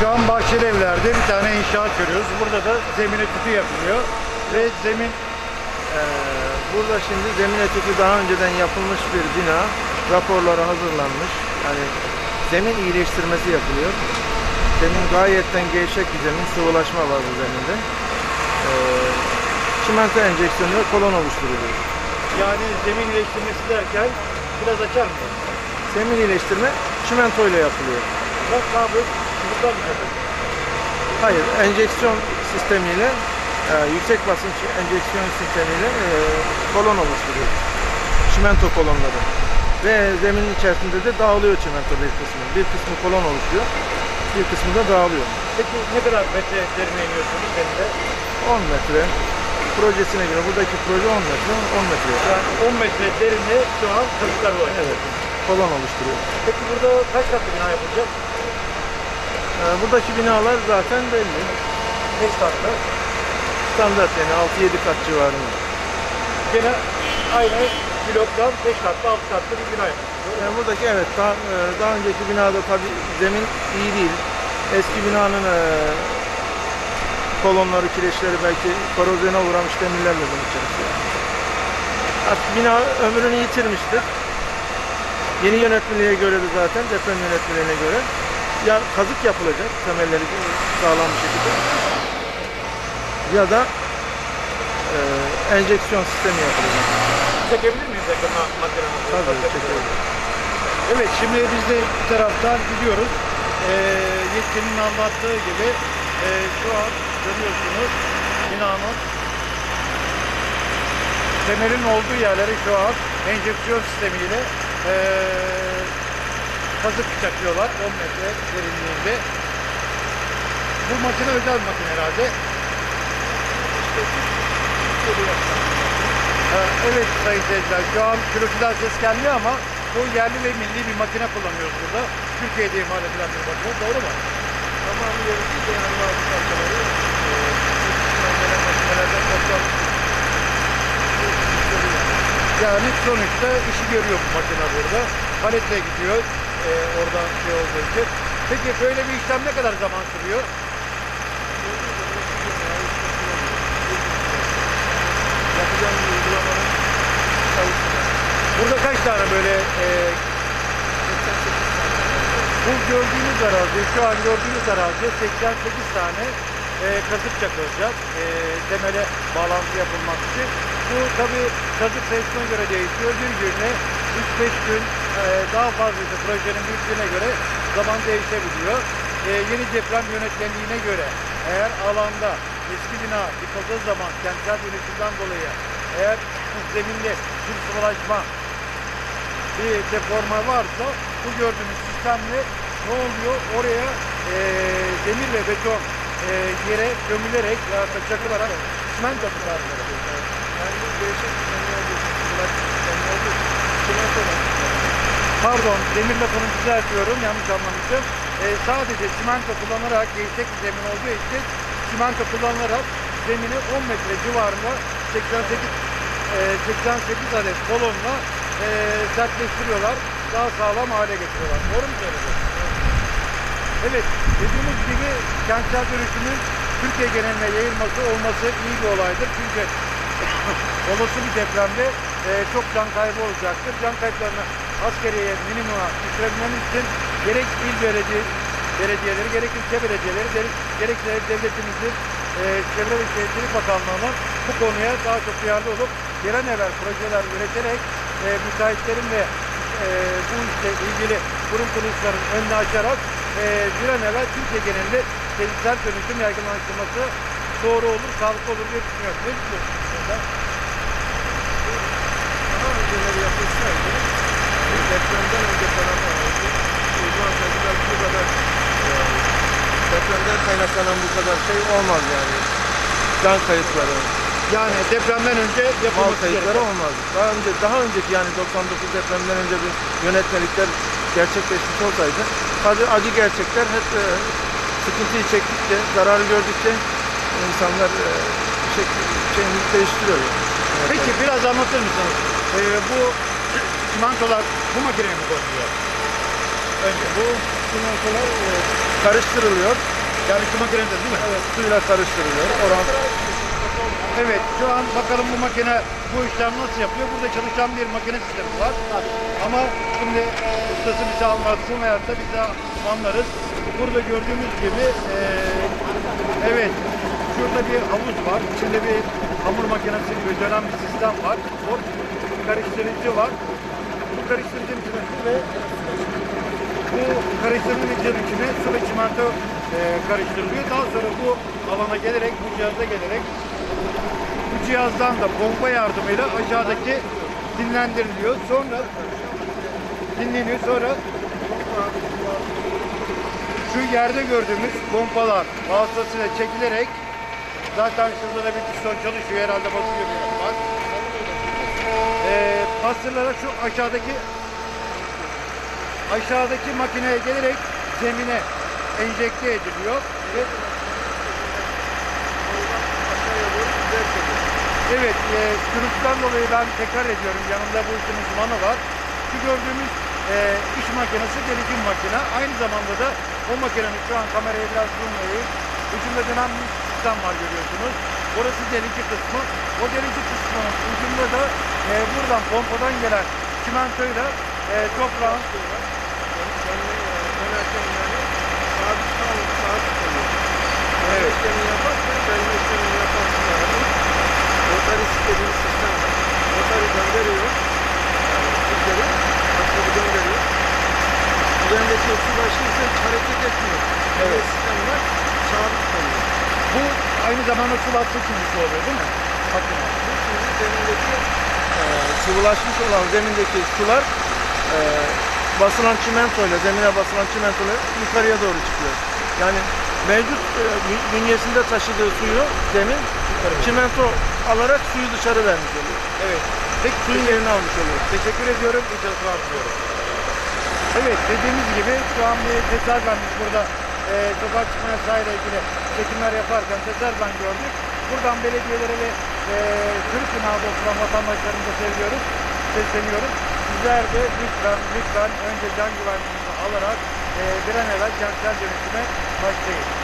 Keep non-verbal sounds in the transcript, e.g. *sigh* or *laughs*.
Şu an Bahçeli Evler'de bir tane inşaat görüyoruz. Burada da zemine tüpü yapılıyor. Ve zemin Ee, burada şimdi zemin etüdü daha önceden yapılmış bir bina. Raporları hazırlanmış. Yani zemin iyileştirmesi yapılıyor. Zemin gayetten gevşek bir zemin. Sıvılaşma var bu zeminde. Ee, çimento enjeksiyonu ve kolon oluşturuluyor. yani zemin iyileştirmesi derken biraz açar mı? Zemin iyileştirme çimento ile yapılıyor. Bak abi buradan mı yapalım? Hayır, enjeksiyon sistemiyle e, yüksek basınç enjeksiyon sistemiyle e, kolon oluşturuyor. Çimento kolonları. Ve zeminin içerisinde de dağılıyor çimento bir kısmı. Bir kısmı kolon oluşuyor, bir kısmı da dağılıyor. Peki ne kadar metre derine iniyorsunuz zeminde? 10 metre projesine göre buradaki proje 10 metre, 10 metre. Yani 10 metre derine şu an kazıklar var. Evet, kolon oluşturuyor. Peki burada kaç katlı bina yapılacak? E, buradaki binalar zaten belli. 5 katlı. Standart yani 6-7 kat civarında. Gene aynı bloktan 5 katlı 6 katlı bir bina yapılıyor. Yani buradaki evet daha, e, daha önceki binada tabi zemin iyi değil. Eski binanın e, kolonları, kireçleri belki korozyona uğramış demirlerle bunun içerisinde. Artık bina ömrünü yitirmiştir. Yeni yönetmeliğe göre de zaten deprem yönetmeliğine göre ya kazık yapılacak temelleri sağlam bir şekilde ya da e, enjeksiyon sistemi yapılacak. Çekebilir miyiz yakına makinamızı? Tabii çekiyoruz. Evet şimdi biz de bir taraftan gidiyoruz. Ee, yetkinin anlattığı gibi e, şu an görüyorsunuz binanın temelin olduğu yerleri şu an enjeksiyon sistemiyle e, kazık çakıyorlar 10 metre derinliğinde. Bu makine özel bir makine herhalde. Ee, Evet sayın seyirciler şu an gürültüden ses gelmiyor ama bu yerli ve milli bir makine kullanıyoruz burada. Türkiye'de imal edilen bir makine doğru mu? Tamamı yerinde yani bazı parçaları e, gelen makinelerden Yani sonuçta işi görüyor bu makine burada. Paletle gidiyor e, oradan şey olduğu. Peki böyle bir işlem ne kadar zaman sürüyor? Burada kaç tane böyle e, bu gördüğünüz arazi, şu an gördüğünüz arazi 88 tane e, kazık çakılacak e, temele bağlantı yapılmak için. Bu tabi kazık sayısına göre değişiyor. Bir günde 3-5 gün e, daha fazlası projenin büyüklüğüne göre zaman değişebiliyor. E, yeni deprem yönetmenliğine göre eğer alanda eski bina yıkıldığı zaman kentsel dönüşümden dolayı eğer zeminde bir sıvılaşma bir deforma varsa bu gördüğünüz sistemle ne oluyor? Oraya eee demir ve beton eee, yere gömülerek ya da çakılarak çimento tutarlar. Yani değişik Pardon, demir lafını düzeltiyorum, yanlış anlamışım. Eee, sadece çimento kullanarak, gevşek bir zemin olduğu için çimento kullanılarak zemini 10 metre civarında 88 eee, 88 adet kolonla eee sertleştiriyorlar, daha sağlam hale getiriyorlar. Doğru mu söyledim? Evet, dediğimiz gibi kentsel dönüşümün Türkiye geneline yayılması olması iyi bir olaydır. Çünkü *laughs* olası bir depremde e, çok can kaybı olacaktır. Can kayıplarını askeriyeye minimuma düşürebilmemiz için gerek il belediye, belediyeleri, gerek ilçe belediyeleri, gerek, gerekse devletimizin e, Çevre ve Şehircilik Bakanlığı'nın bu konuya daha çok duyarlı olup bir evvel projeler üreterek e, müteahhitlerin ve e, bu işle ilgili kurum kuruluşların önünü açarak e, bir an evvel Türkiye genelinde kentsel dönüşüm yaygınlaştırması doğru olur, sağlıklı olur diye düşünüyorum. Ne düşünüyorsunuz önceleri yapılsaydı e, depremden önce planlar oldu. E, Şu an kadar bu kadar e, depremden kaynaklanan bu kadar şey olmaz yani. Can kayıpları, Yani depremden önce mal yapılması kayıpları gereken. olmaz. Daha önce daha önceki yani 99 depremden önce bir yönetmelikler gerçekleşmiş olsaydı tabii acı gerçekler hep e, sıkıntıyı çektikçe, zararı gördükçe insanlar e, şey, şeyini değiştiriyor. Yani. Peki biraz anlatır mısınız? E, bu *clears throat* çimentolar bu makineye mi konuyor? Önce Bu simentolar e, karıştırılıyor. Yani şu makinede değil mi? Evet, suyla karıştırılıyor. Oran Evet şu an bakalım bu makine bu işlem nasıl yapıyor? Burada çalışan bir makine sistemi var. Ama şimdi ustası bize anlatsın veyahut da biz de anlarız. Burada gördüğümüz gibi eee, evet şurada bir havuz var. İçinde bir hamur makinesi gibi dönen bir sistem var. O karıştırıcı var. Bu karıştırıcının içine ve bu karıştırıcının içine su ve çimento eee, karıştırılıyor. Daha sonra bu alana gelerek, bu cihaza gelerek bu cihazdan da pompa yardımıyla aşağıdaki dinlendiriliyor. Sonra dinleniyor. Sonra şu yerde gördüğümüz pompalar vasıtasıyla çekilerek zaten şurada da bir piston çalışıyor. Herhalde basıyor biraz. Ee, bastırılarak şu aşağıdaki aşağıdaki makineye gelerek zemine enjekte ediliyor ve Evet, e, gürültüden dolayı ben tekrar ediyorum. Yanımda bu işin uzmanı var. Şu gördüğümüz e, iş makinesi delici makine. Aynı zamanda da o makinenin şu an kameraya biraz zoomlayayım. Ucunda dönen sistem var görüyorsunuz. Orası delici kısmı. O delici kısmının ucunda da e, buradan pompadan gelen çimentoyla e, toprağın Evet. Motorist dediğimiz sistem var. Motoru gönderiyor. Rüzgarı, aslında gönderiyor. Üzerindeki su başı ise hareket etmiyor. Evet. Evet. sistem var. Sabit kalıyor. Bu aynı zamanda su bastığı için bir şey oluyor değil mi? Bu şimdi zemindeki e, sıvılaşmış olan zemindeki sular e, basılan çimentoyla, zemine basılan çimentoyla yukarıya doğru çıkıyor. Yani mevcut e, bü- bünyesinde taşıdığı suyu zemin çimento alarak suyu dışarı vermiş oluyor. Evet. Peki Suyun yerini almış oluyor. Teşekkür ediyorum. İyi çalışmalar diliyorum. Evet dediğimiz gibi şu an bir tesadüfenmiş burada e, sokak çıkma yasağıyla ilgili çekimler yaparken tesadüfen gördük. Buradan belediyelere ve e, Türk binada oturan vatandaşlarımıza seviyoruz, sesleniyoruz. Sizler de lütfen lütfen önce can güvenliğinizi alarak e, bir an evvel kentsel dönüşüme başlayın.